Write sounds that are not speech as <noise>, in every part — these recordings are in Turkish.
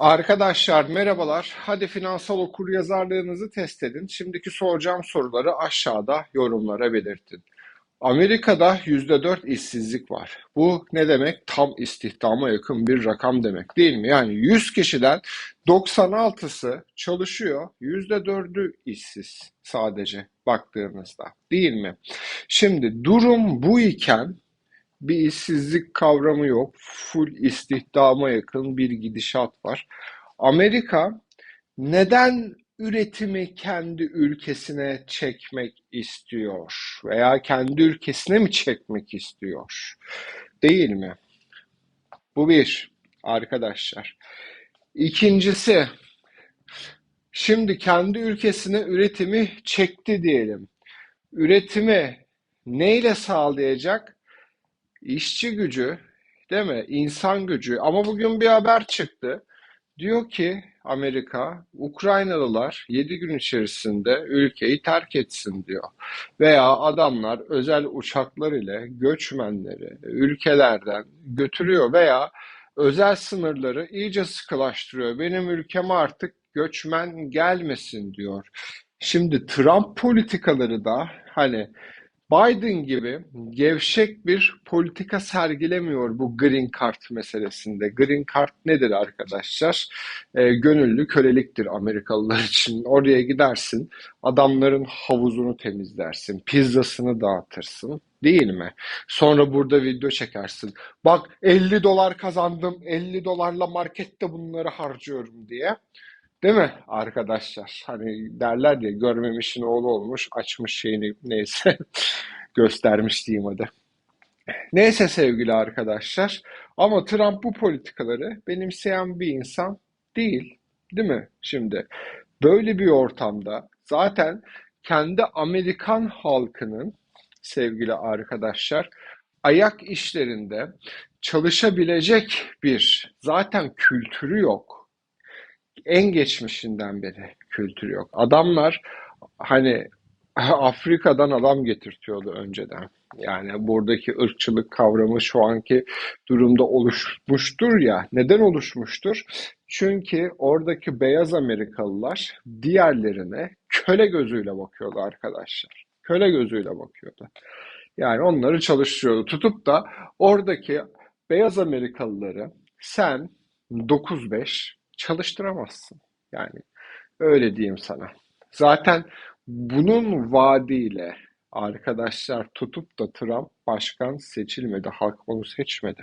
Arkadaşlar merhabalar. Hadi finansal okuryazarlığınızı test edin. Şimdiki soracağım soruları aşağıda yorumlara belirtin. Amerika'da %4 işsizlik var. Bu ne demek? Tam istihdama yakın bir rakam demek değil mi? Yani 100 kişiden 96'sı çalışıyor, %4'ü işsiz sadece baktığınızda değil mi? Şimdi durum bu iken bir işsizlik kavramı yok. Full istihdama yakın bir gidişat var. Amerika neden üretimi kendi ülkesine çekmek istiyor? Veya kendi ülkesine mi çekmek istiyor? Değil mi? Bu bir arkadaşlar. İkincisi, şimdi kendi ülkesine üretimi çekti diyelim. Üretimi neyle sağlayacak? İşçi gücü, değil mi? İnsan gücü. Ama bugün bir haber çıktı. Diyor ki Amerika, Ukraynalılar 7 gün içerisinde ülkeyi terk etsin diyor. Veya adamlar özel uçaklar ile göçmenleri ülkelerden götürüyor veya özel sınırları iyice sıkılaştırıyor. Benim ülkeme artık göçmen gelmesin diyor. Şimdi Trump politikaları da hani Biden gibi gevşek bir politika sergilemiyor bu Green Card meselesinde. Green Card nedir arkadaşlar? E, gönüllü köleliktir Amerikalılar için. Oraya gidersin, adamların havuzunu temizlersin, pizzasını dağıtırsın. Değil mi? Sonra burada video çekersin. Bak 50 dolar kazandım, 50 dolarla markette bunları harcıyorum diye. Değil mi arkadaşlar? Hani derler ya görmemişin oğlu olmuş, açmış şeyini neyse <laughs> göstermiş diyeyim hadi. Neyse sevgili arkadaşlar ama Trump bu politikaları benimseyen bir insan değil. Değil mi? Şimdi böyle bir ortamda zaten kendi Amerikan halkının sevgili arkadaşlar ayak işlerinde çalışabilecek bir zaten kültürü yok en geçmişinden beri kültürü yok. Adamlar hani <laughs> Afrika'dan adam getirtiyordu önceden. Yani buradaki ırkçılık kavramı şu anki durumda oluşmuştur ya. Neden oluşmuştur? Çünkü oradaki beyaz Amerikalılar diğerlerine köle gözüyle bakıyordu arkadaşlar. Köle gözüyle bakıyordu. Yani onları çalıştırıyordu. Tutup da oradaki beyaz Amerikalıları sen 9-5 çalıştıramazsın. Yani öyle diyeyim sana. Zaten bunun vaadiyle arkadaşlar tutup da Trump başkan seçilmedi. Halk onu seçmedi.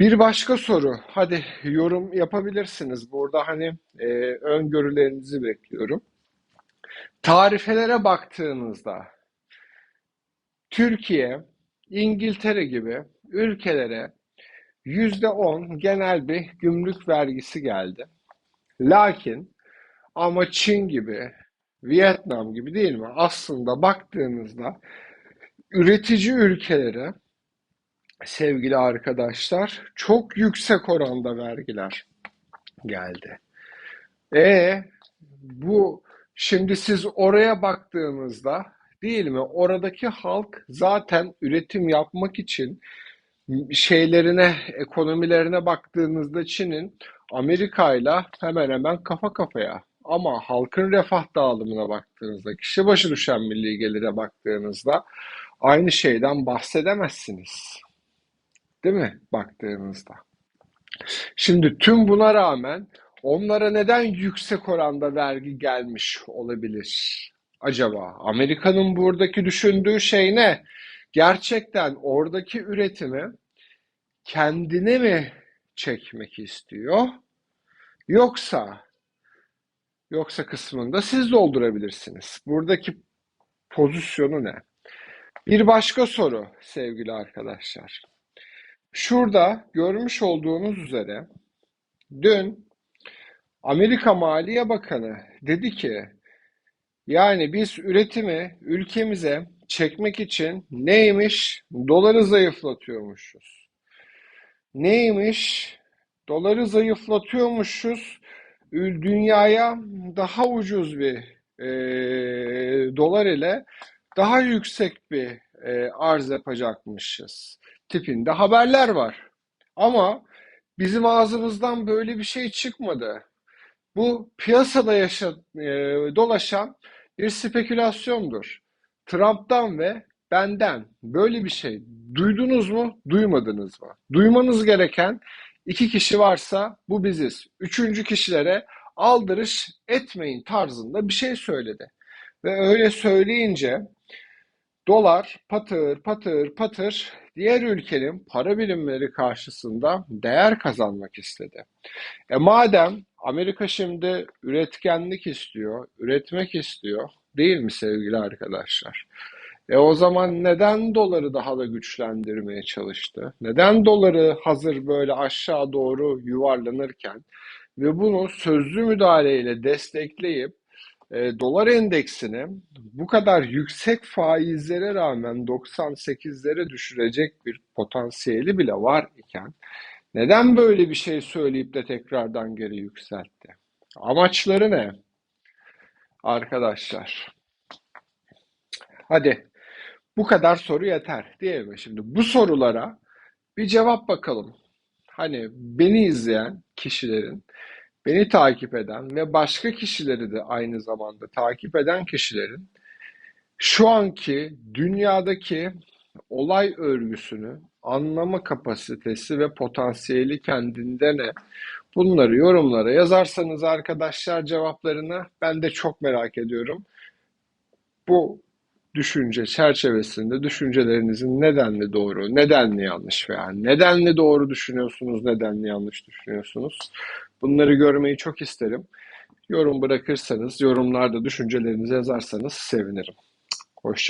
Bir başka soru. Hadi yorum yapabilirsiniz. Burada hani e, öngörülerinizi bekliyorum. Tarifelere baktığınızda Türkiye, İngiltere gibi ülkelere %10 genel bir gümrük vergisi geldi. Lakin ama Çin gibi, Vietnam gibi değil mi? Aslında baktığınızda üretici ülkelere sevgili arkadaşlar çok yüksek oranda vergiler geldi. E bu şimdi siz oraya baktığınızda değil mi? Oradaki halk zaten üretim yapmak için şeylerine, ekonomilerine baktığınızda Çin'in Amerika ile hemen hemen kafa kafaya. Ama halkın refah dağılımına baktığınızda, kişi başı düşen milli gelire baktığınızda aynı şeyden bahsedemezsiniz. Değil mi baktığınızda? Şimdi tüm buna rağmen onlara neden yüksek oranda vergi gelmiş olabilir acaba? Amerika'nın buradaki düşündüğü şey ne? Gerçekten oradaki üretimi kendine mi çekmek istiyor? Yoksa yoksa kısmında siz doldurabilirsiniz. Buradaki pozisyonu ne? Bir başka soru sevgili arkadaşlar. Şurada görmüş olduğunuz üzere dün Amerika Maliye Bakanı dedi ki yani biz üretimi ülkemize çekmek için neymiş? Doları zayıflatıyormuşuz. Neymiş? Doları zayıflatıyormuşuz. Dünyaya daha ucuz bir e, dolar ile daha yüksek bir e, arz yapacakmışız tipinde haberler var. Ama Bizim ağzımızdan böyle bir şey çıkmadı. Bu piyasada yaşa, e, dolaşan bir spekülasyondur. Trump'tan ve benden böyle bir şey duydunuz mu, duymadınız mı? Duymanız gereken iki kişi varsa bu biziz. Üçüncü kişilere aldırış etmeyin tarzında bir şey söyledi. Ve öyle söyleyince dolar patır patır patır diğer ülkenin para birimleri karşısında değer kazanmak istedi. E madem Amerika şimdi üretkenlik istiyor, üretmek istiyor, değil mi sevgili arkadaşlar? E o zaman neden doları daha da güçlendirmeye çalıştı? Neden doları hazır böyle aşağı doğru yuvarlanırken ve bunu sözlü müdahaleyle destekleyip e, dolar endeksini bu kadar yüksek faizlere rağmen 98'lere düşürecek bir potansiyeli bile var iken neden böyle bir şey söyleyip de tekrardan geri yükseltti? Amaçları ne arkadaşlar? Hadi bu kadar soru yeter değil mi? Şimdi bu sorulara bir cevap bakalım. Hani beni izleyen kişilerin, beni takip eden ve başka kişileri de aynı zamanda takip eden kişilerin şu anki dünyadaki olay örgüsünü anlama kapasitesi ve potansiyeli kendinde ne? Bunları yorumlara yazarsanız arkadaşlar cevaplarını ben de çok merak ediyorum. Bu düşünce çerçevesinde düşüncelerinizin nedenli doğru, nedenli yanlış veya nedenli doğru düşünüyorsunuz, nedenli yanlış düşünüyorsunuz. Bunları görmeyi çok isterim. Yorum bırakırsanız, yorumlarda düşüncelerinizi yazarsanız sevinirim. Hoşça